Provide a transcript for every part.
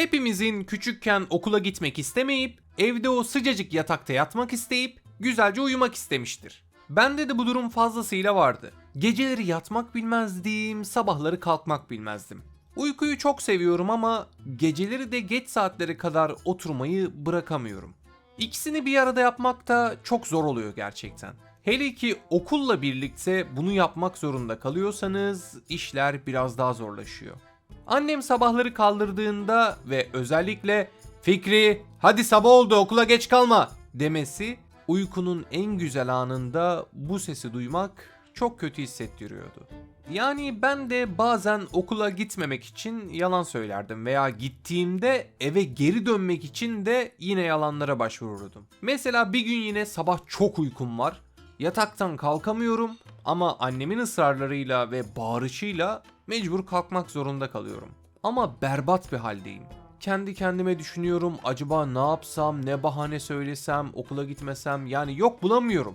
Hepimizin küçükken okula gitmek istemeyip, evde o sıcacık yatakta yatmak isteyip, güzelce uyumak istemiştir. Bende de bu durum fazlasıyla vardı. Geceleri yatmak bilmezdim, sabahları kalkmak bilmezdim. Uykuyu çok seviyorum ama geceleri de geç saatlere kadar oturmayı bırakamıyorum. İkisini bir arada yapmak da çok zor oluyor gerçekten. Hele ki okulla birlikte bunu yapmak zorunda kalıyorsanız işler biraz daha zorlaşıyor. Annem sabahları kaldırdığında ve özellikle Fikri hadi sabah oldu okula geç kalma demesi uykunun en güzel anında bu sesi duymak çok kötü hissettiriyordu. Yani ben de bazen okula gitmemek için yalan söylerdim veya gittiğimde eve geri dönmek için de yine yalanlara başvururdum. Mesela bir gün yine sabah çok uykum var. Yataktan kalkamıyorum ama annemin ısrarlarıyla ve bağırışıyla mecbur kalkmak zorunda kalıyorum. Ama berbat bir haldeyim. Kendi kendime düşünüyorum acaba ne yapsam, ne bahane söylesem, okula gitmesem yani yok bulamıyorum.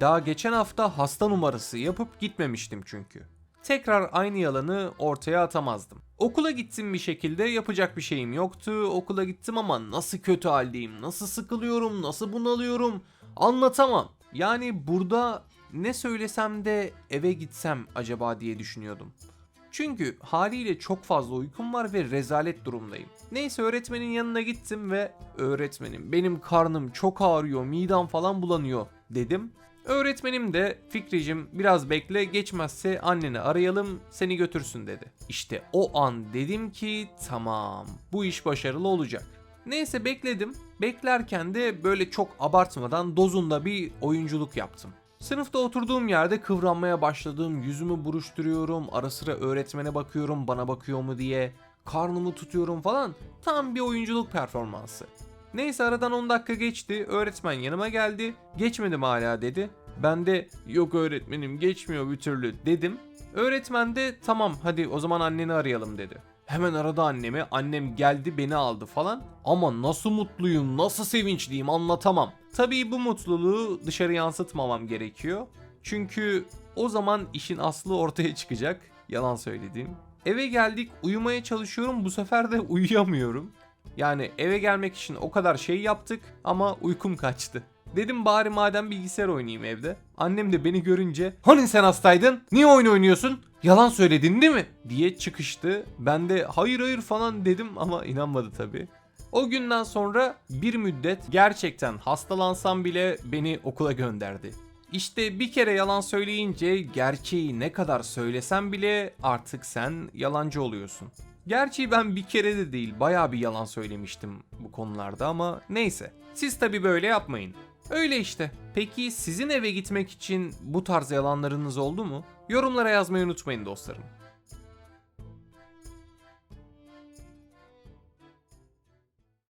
Daha geçen hafta hasta numarası yapıp gitmemiştim çünkü. Tekrar aynı yalanı ortaya atamazdım. Okula gittim bir şekilde yapacak bir şeyim yoktu. Okula gittim ama nasıl kötü haldeyim, nasıl sıkılıyorum, nasıl bunalıyorum anlatamam. Yani burada ne söylesem de eve gitsem acaba diye düşünüyordum. Çünkü haliyle çok fazla uykum var ve rezalet durumdayım. Neyse öğretmenin yanına gittim ve öğretmenim benim karnım çok ağrıyor, midem falan bulanıyor dedim. Öğretmenim de Fikricim biraz bekle geçmezse anneni arayalım seni götürsün dedi. İşte o an dedim ki tamam bu iş başarılı olacak. Neyse bekledim. Beklerken de böyle çok abartmadan dozunda bir oyunculuk yaptım. Sınıfta oturduğum yerde kıvranmaya başladım. Yüzümü buruşturuyorum. Ara sıra öğretmene bakıyorum bana bakıyor mu diye. Karnımı tutuyorum falan. Tam bir oyunculuk performansı. Neyse aradan 10 dakika geçti. Öğretmen yanıma geldi. Geçmedim hala dedi. Ben de yok öğretmenim geçmiyor bir türlü dedim. Öğretmen de tamam hadi o zaman anneni arayalım dedi. Hemen aradı annemi. Annem geldi beni aldı falan. Ama nasıl mutluyum, nasıl sevinçliyim anlatamam. Tabii bu mutluluğu dışarı yansıtmamam gerekiyor. Çünkü o zaman işin aslı ortaya çıkacak. Yalan söylediğim. Eve geldik uyumaya çalışıyorum bu sefer de uyuyamıyorum. Yani eve gelmek için o kadar şey yaptık ama uykum kaçtı. Dedim bari madem bilgisayar oynayayım evde. Annem de beni görünce hani sen hastaydın? Niye oyun oynuyorsun? Yalan söyledin değil mi? diye çıkıştı. Ben de hayır hayır falan dedim ama inanmadı tabii. O günden sonra bir müddet gerçekten hastalansam bile beni okula gönderdi. İşte bir kere yalan söyleyince gerçeği ne kadar söylesem bile artık sen yalancı oluyorsun. Gerçi ben bir kere de değil bayağı bir yalan söylemiştim bu konularda ama neyse. Siz tabi böyle yapmayın. Öyle işte. Peki sizin eve gitmek için bu tarz yalanlarınız oldu mu? Yorumlara yazmayı unutmayın dostlarım.